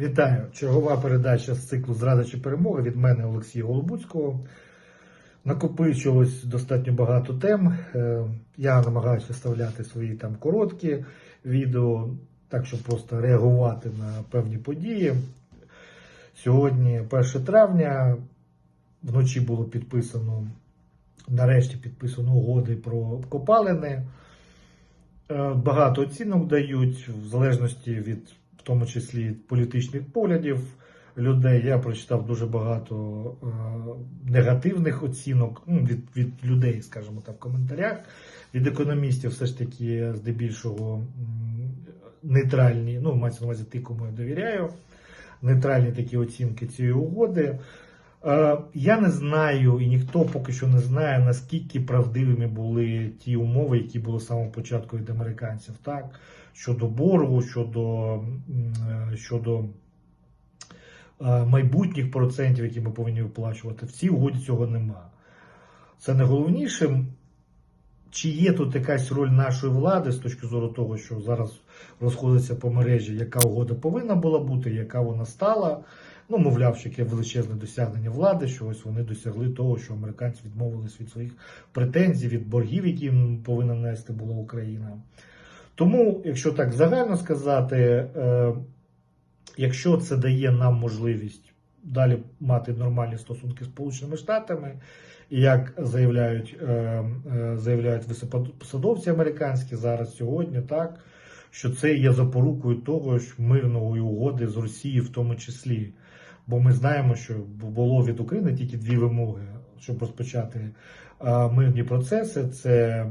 Вітаю! Чергова передача з циклу Зрада чи перемога від мене Олексія Голобуцького. Накопичилось достатньо багато тем. Е, Я намагаюся вставляти свої там короткі відео, так щоб просто реагувати на певні події. Сьогодні 1 травня, вночі було підписано, нарешті підписано угоди про копалини. Е, Багато оцінок дають, в залежності від, тому числі, політичних поглядів людей. Я прочитав дуже багато е, негативних оцінок ну, від, від людей, скажімо так, в коментарях. Від економістів все ж таки здебільшого нейтральні, ну, мається на увазі ті, кому я довіряю, нейтральні такі оцінки цієї угоди. Е, Я не знаю, і ніхто поки що не знає, наскільки правдивими були ті умови, які були з самого початку від американців, так? Щодо боргу, щодо, е, щодо е, майбутніх процентів, які ми повинні виплачувати. В цій угоді цього нема. Це найголовнішим. Чи є тут якась роль нашої влади з точки зору того, що зараз розходиться по мережі, яка угода повинна була бути, яка вона стала? Ну, мовляв, що яке величезне досягнення влади, що ось вони досягли того, що американці відмовились від своїх претензій, від боргів, які повинна нести була Україна. Тому, якщо так загально сказати, е, якщо це дає нам можливість далі мати нормальні стосунки з Сполученими Штатами, і як заявляють, е, е, заявляють високопосадовці американські зараз сьогодні, так що це є запорукою того ж мирної угоди з Росією в тому числі. Бо ми знаємо, що було від України тільки дві вимоги, щоб розпочати е, мирні процеси. Це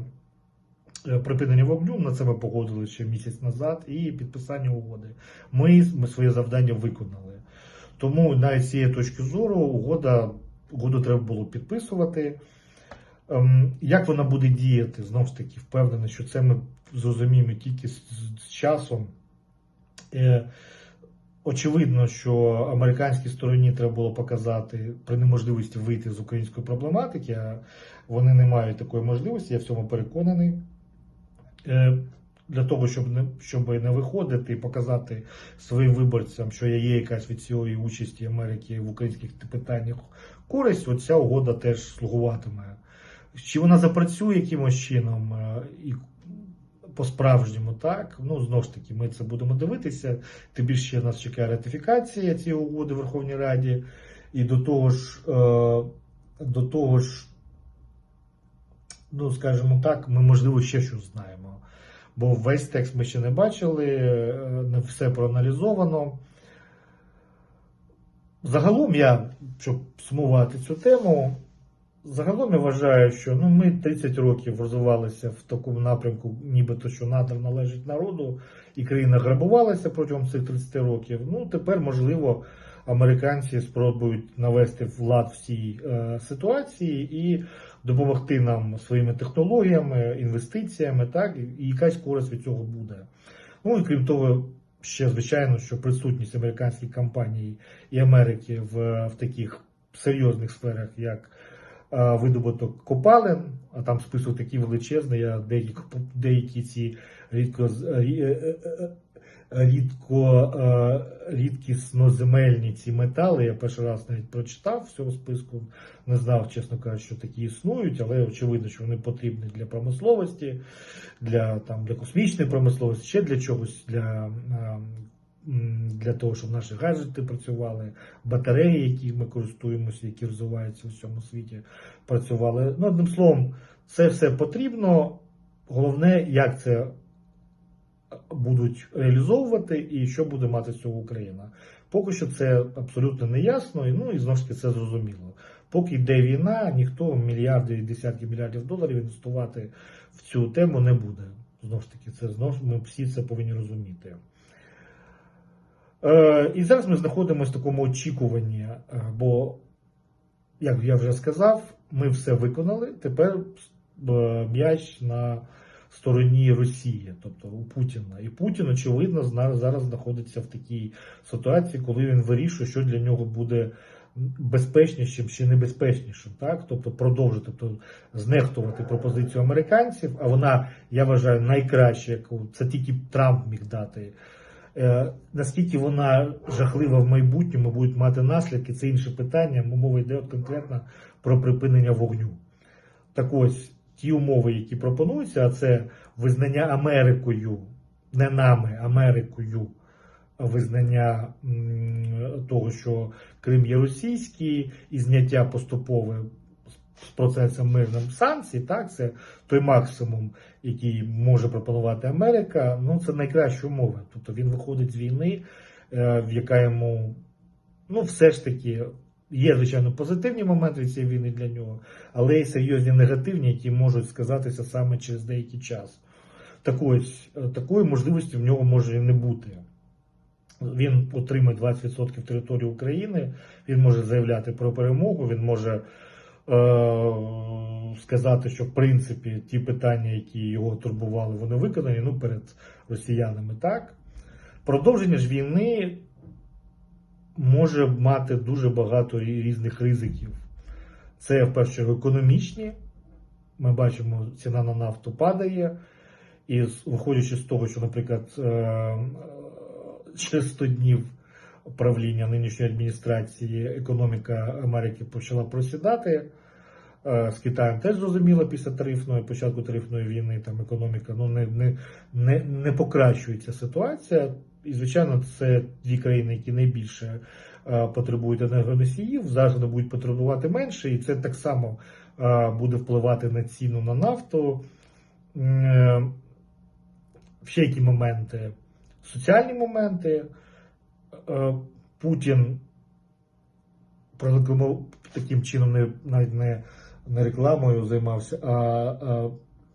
е, припинення вогню, на це ми погодили ще місяць назад, і підписання угоди. Ми, ми своє завдання виконали. Тому навіть з цієї точки зору угода, угоду треба було підписувати. Ем, Як вона буде діяти, знову ж таки, впевнений, що це ми зрозуміємо тільки з, з часом. Очевидно, що американській стороні треба було показати при неможливості вийти з української проблематики, а вони не мають такої можливості, я в цьому переконаний. Е, Для того, щоб не, щоб не виходити і показати своїм виборцям, що є якась від цієї участі Америки в українських питаннях користь, оця угода теж слугуватиме. Чи вона запрацює якимось чином е, і по-справжньому, так? Ну, знову ж таки, ми це будемо дивитися. Тим більше нас чекає ратифікація цієї угоди в Верховній Раді. І до того ж, е, до того ж, ну, скажімо так, ми, можливо, ще щось знаємо. Бо весь текст ми ще не бачили, е, не все проаналізовано. Загалом я, щоб сумувати цю тему, загалом я вважаю, що ну, ми 30 років розвивалися в такому напрямку, нібито що надр належить народу, і країна грабувалася протягом цих 30 років. Ну, тепер, можливо, американці спробують навести влад в цій е, ситуації і допомогти нам своїми технологіями, інвестиціями, так, і якась користь від цього буде. Ну і крім того, ще звичайно, що присутність американських компаній і Америки в, в таких серйозних сферах, як видобуток копалин, а там список такий величезний, я деякі, деякі ці рідко, е, е, е, рідко е, рідкісноземельні ці метали. Я перший раз навіть прочитав в цьому списку. Не знав, чесно кажучи, що такі існують, але очевидно, що вони потрібні для промисловості, для, там, для космічної промисловості, ще для чогось, для, е, для того, щоб наші гаджети працювали, батареї, які ми користуємося, які розвиваються у всьому світі, працювали. Ну, одним словом, це все потрібно. Головне, як це будуть реалізовувати і що буде мати з цього Україна. Поки що це абсолютно не ясно, і ну і знову ж таки це зрозуміло. Поки йде війна, ніхто мільярди і десятки мільярдів доларів інвестувати в цю тему не буде. Знову ж таки, це знову ми всі це повинні розуміти. Е, і зараз ми знаходимося в такому очікуванні, е, бо, як я вже сказав, ми все виконали. Тепер е, м'яч на стороні Росії, тобто у Путіна. І Путін, очевидно, зараз знаходиться в такій ситуації, коли він вирішує, що для нього буде безпечнішим чи небезпечнішим, так? Тобто продовжити, тобто знехтувати пропозицію американців, а вона, я вважаю, найкраща, яку це тільки Трамп міг дати. Е, Наскільки вона жахлива в майбутньому, будуть мати наслідки, це інше питання. Мова йде конкретно про припинення вогню. Так ось ті умови, які пропонуються, а це визнання Америкою, не нами, Америкою, визнання того, що Крим є російський, і зняття поступове з процесом мирним санкцій, так, це той максимум, який може пропонувати Америка. Ну, це найкраща умова. Тобто він виходить з війни, е, в яка йому, ну, все ж таки. Є, звичайно, позитивні моменти цієї війни для нього, але є серйозні негативні, які можуть сказатися саме через деякий час. Так ось, е, такої можливості в нього може і не бути. Він отримає 20% території України, він може заявляти про перемогу, він може сказати, що в принципі ті питання, які його турбували, вони виконані ну, перед росіянами. Так? Продовження ж війни може мати дуже багато різних ризиків. Це в першу чергу економічні. Ми бачимо, ціна на нафту падає. І виходячи з того, що, наприклад, е, е, через 100 днів правління нинішньої адміністрації економіка Америки почала просідати. Е, З Китаєм теж зрозуміло після тарифної початку тарифної війни там економіка ну не, не, не, не покращується ситуація. І звичайно, це дві країни, які найбільше е, потребують енергоносіїв, зараз вони будуть потребувати менше, і це так само е, буде впливати на ціну на нафту. Ще які моменти? Соціальні моменти. Е, Путін прорекламував таким чином не навіть не, не рекламою займався, а, а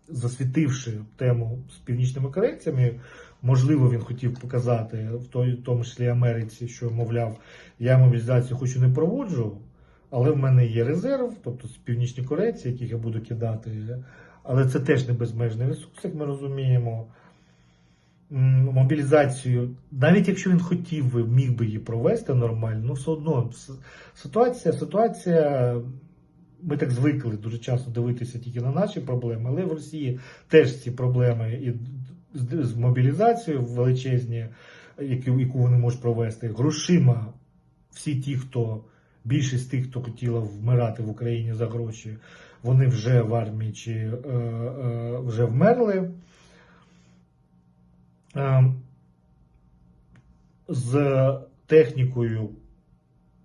засвітивши тему з північними корейцями. Можливо, він хотів показати в той, в тому числі Америці, що мовляв, я мобілізацію хоч і не проводжу, але в мене є резерв, тобто північні корейці, яких я буду кидати. Але це теж не безмежний ресурс, як ми розуміємо. Мобілізацію, навіть якщо він хотів би, міг би її провести нормально, ну все одно ситуація, ситуація. Ми так звикли дуже часто дивитися тільки на наші проблеми, але в Росії теж ці проблеми і з, мобілізацією величезні, яку вони можуть провести, грошима. Всі ті, хто більшість тих, хто хотіла вмирати в Україні за гроші, вони вже в армії чи е, е, вже вмерли. Е, з технікою,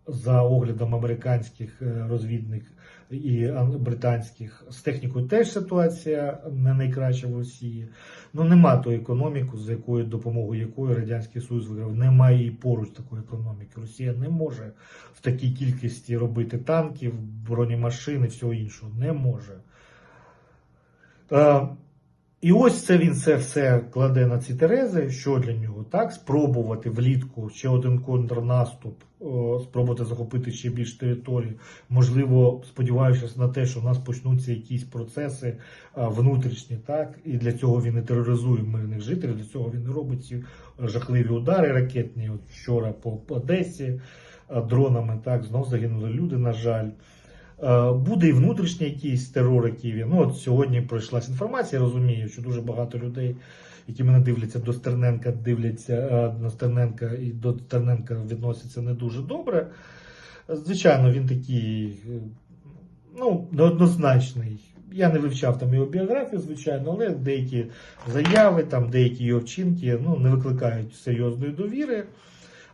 за оглядом американських е, розвідних і британських, з технікою теж ситуація не найкраща в Росії. Ну нема тої економіки, з якою допомогою якої Радянський Союз виграв. Немає і поруч такої економіки. Росія не може в такій кількості робити танків, бронемашин і всього іншого. Не може. І ось це він це все кладе на ці терези. Що для нього? Так, спробувати влітку ще один контрнаступ, спробувати захопити ще більш території. Можливо, сподіваючись на те, що в нас почнуться якісь процеси внутрішні, так, і для цього він і тероризує мирних жителів. Для цього він і робить ці жахливі удари ракетні. От вчора по Одесі дронами, так, знов загинули люди, на жаль. Е, Буде і внутрішній якийсь терор, який він. Ну, от сьогодні пройшлась інформація, розумію, що дуже багато людей, які мене дивляться до Стерненка, дивляться е, на Стерненка і до Стерненка відносяться не дуже добре. Звичайно, він такий, е, ну, неоднозначний. Я не вивчав там його біографію, звичайно, але деякі заяви, там деякі його вчинки ну, не викликають серйозної довіри.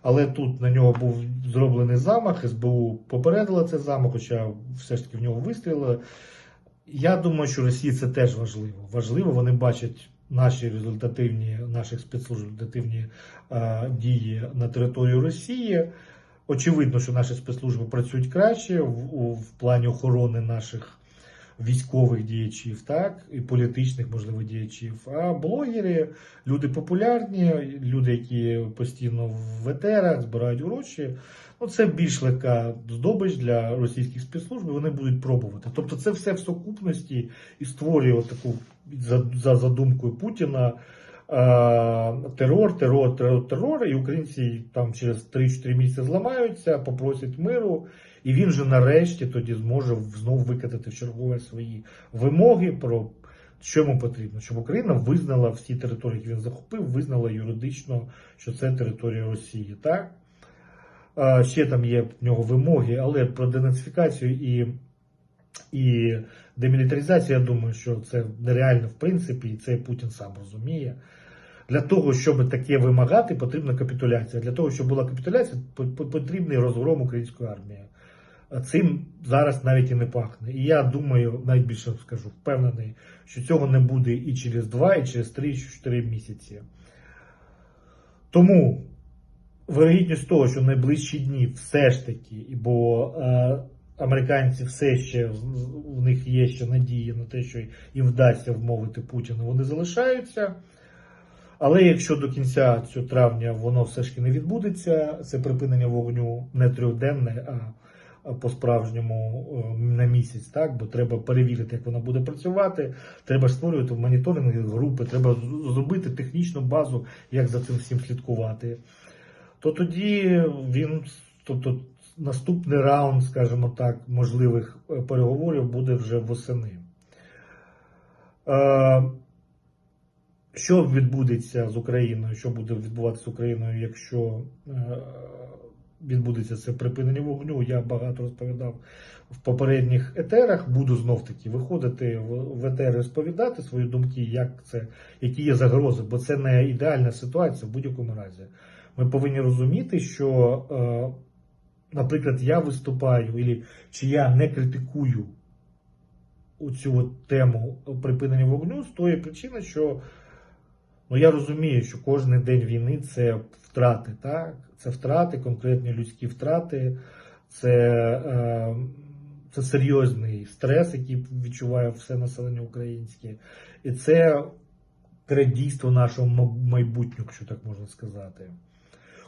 Але тут на нього був зроблений замах, СБУ попередила цей замах, хоча все ж таки в нього вистрілили. Я думаю, що Росії це теж важливо. Важливо, вони бачать наші результативні, наших спецслужб результативні е, дії на території Росії. Очевидно, що наші спецслужби працюють краще в, в плані охорони наших військових діячів, так, і політичних, можливо, діячів. А блогери, люди популярні, люди, які постійно в етерах збирають гроші. Ну, це більш легка здобич для російських спецслужб, вони будуть пробувати. Тобто, це все в сукупності і створює таку за, за задумкою Путіна. Терор, терор, терор, терор, і українці там через 3-4 місяці зламаються, попросять миру, і він же нарешті тоді зможе знову викатати в чергове свої вимоги про Що йому потрібно? Щоб Україна визнала всі території, які він захопив, визнала юридично, що це територія Росії. Так? Ще там є в нього вимоги, але про денацифікацію і, і демілітаризацію, я думаю, що це нереально в принципі, і це Путін сам розуміє. Для того, щоб таке вимагати, потрібна капітуляція. Для того, щоб була капітуляція, по- по- потрібний розгром української армії. Цим зараз навіть і не пахне. І я думаю, навіть більше скажу, впевнений, що цього не буде і через 2, і через 3, і через 4 місяці. Тому вирогідність того, що найближчі дні все ж таки, бо е, американці все ще в них є ще надії на те, що їм вдасться вмовити Путіна, вони залишаються. Але якщо до кінця цього травня воно все ж таки не відбудеться, це припинення вогню не трьохденне, а по-справжньому е, на місяць, так? бо треба перевірити, як вона буде працювати. Треба ж створювати моніторингові групи, треба зробити технічну базу, як за цим всім слідкувати. То тоді він, тобто наступний раунд, скажімо так, можливих е, переговорів буде вже восени. Е, що відбудеться з Україною? Що буде відбуватися з Україною, якщо відбудеться це припинення вогню? Я багато розповідав в попередніх етерах. Буду знов таки виходити в, етери, розповідати свої думки, як це, які є загрози, бо це не ідеальна ситуація в будь-якому разі. Ми повинні розуміти, що, е, наприклад, я виступаю, ілі- чи я не критикую цю от тему припинення вогню з тої причини, що Ну, я розумію, що кожен день війни це втрати, так? Це втрати, конкретні людські втрати, це, е, це серйозний стрес, який відчуває все населення українське. І це крадійство нашого майбутнього, якщо так можна сказати.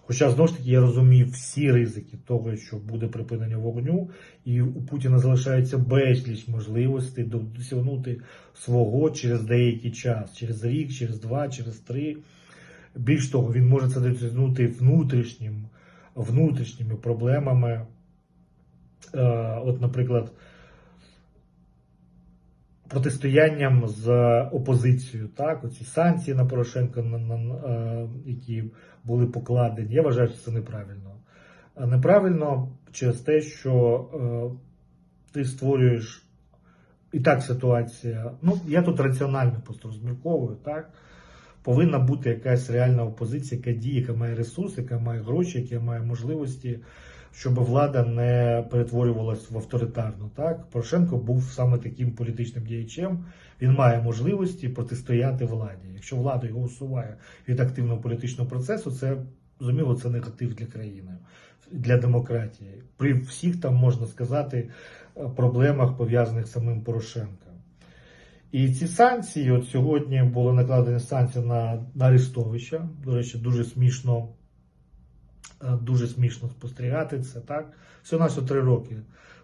Хоча знову ж таки я розумію всі ризики того, що буде припинення вогню, і у Путіна залишається безліч можливостей досягнути свого через деякий час, через рік, через два, через три. Більш того, він може це досягнути внутрішнім, внутрішніми проблемами. Е, От, наприклад, протистоянням з опозицією, так, оці санкції на Порошенка, на, на, е, які були покладені. Я вважаю, що це неправильно. Неправильно через те, що е, ти створюєш і так ситуація. Ну, я тут раціонально просто розмірковую, так. Повинна бути якась реальна опозиція, яка діє, яка має ресурси, яка має гроші, яка має можливості, щоб влада не перетворювалась в авторитарну. Так? Порошенко був саме таким політичним діячем. Він має можливості протистояти владі. Якщо влада його усуває від активного політичного процесу, це зрозуміло, це негатив для країни, для демократії. При всіх там можна сказати проблемах пов'язаних з самим Порошенком. І ці санкції, от сьогодні були накладені санкції на, на Арестовича. До речі, дуже смішно, дуже смішно спостерігати це. Так? Всього на три роки.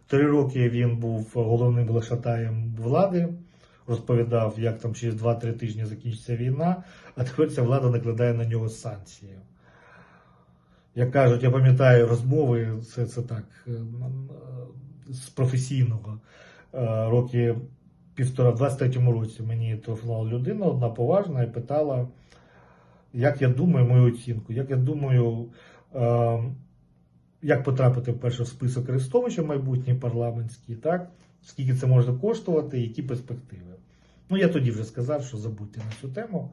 Три роки він був головним глашатаєм влади, розповідав, як там через 2-3 тижні закінчиться війна, а тепер ця влада накладає на нього санкції. Як кажуть, я пам'ятаю розмови, це, це так, е, е, з професійного е, роки півтора, в 23-му році мені телефонувала людина, одна поважна, і питала, як я думаю, мою оцінку, як я думаю, е, як потрапити в список Арестовича майбутній парламентський, так? скільки це може коштувати, які перспективи. Ну, я тоді вже сказав, що забудьте на цю тему.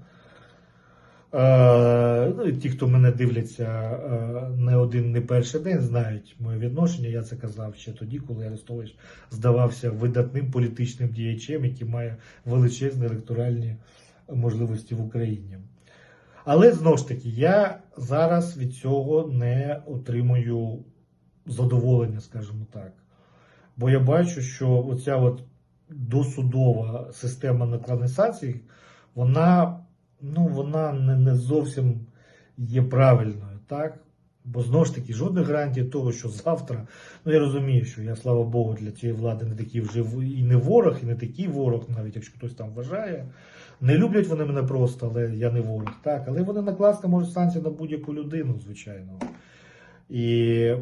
Е, ну, ті, хто мене дивляться е, не один, не перший день, знають моє відношення. Я це казав ще тоді, коли Арестович здавався видатним політичним діячем, який має величезні електоральні можливості в Україні. Але знову ж таки, я зараз від цього не отримую задоволення, скажімо так. Бо я бачу, що оця от досудова система накладних санкцій, вона ну, вона не, не зовсім є правильною, так? Бо знову ж таки, жодних гарантій того, що завтра, ну я розумію, що я, слава Богу, для цієї влади не такий вже і не ворог, і не такий ворог, навіть якщо хтось там вважає. Не люблять вони мене просто, але я не ворог. Так, але вони накласти можуть санкції на будь-яку людину, звичайно. І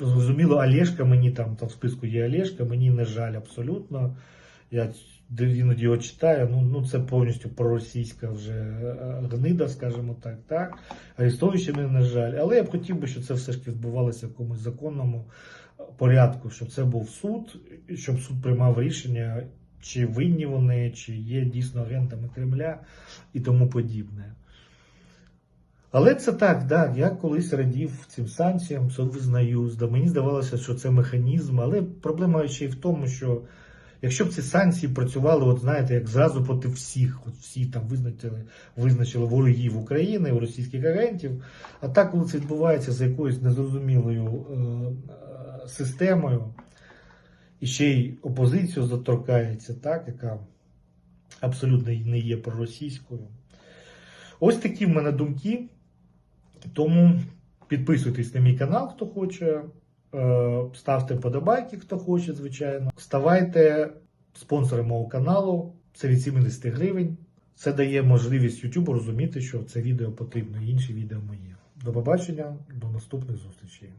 зрозуміло, Олешка, мені там, там в списку є Олешка, мені не жаль абсолютно. Я іноді його читаю. Ну, ну це повністю проросійська вже е, гнида, скажімо так. так. Арестовичами, на жаль. Але я б хотів би, щоб це все ж таки відбувалося в якомусь законному порядку, щоб це був суд, щоб суд приймав рішення, чи винні вони, чи є дійсно агентами Кремля і тому подібне. Але це так, да, я колись радів цим санкціям, це визнаю. Мені здавалося, що це механізм, але проблема ще й в тому, що якщо б ці санкції працювали, от знаєте, як зразу проти всіх, от всі там визначили, визначили ворогів України, російських агентів, а так, коли це відбувається за якоюсь незрозумілою е, системою, і ще й опозицію заторкається, так, яка абсолютно не є проросійською. Ось такі в мене думки. Тому підписуйтесь на мій канал, хто хоче. е, Ставте подобайки, хто хоче, звичайно. Ставайте спонсором мого каналу. Це від 70 гривень. Це дає можливість YouTube розуміти, що це відео потрібно і інші відео мої. До побачення, до наступних зустрічей.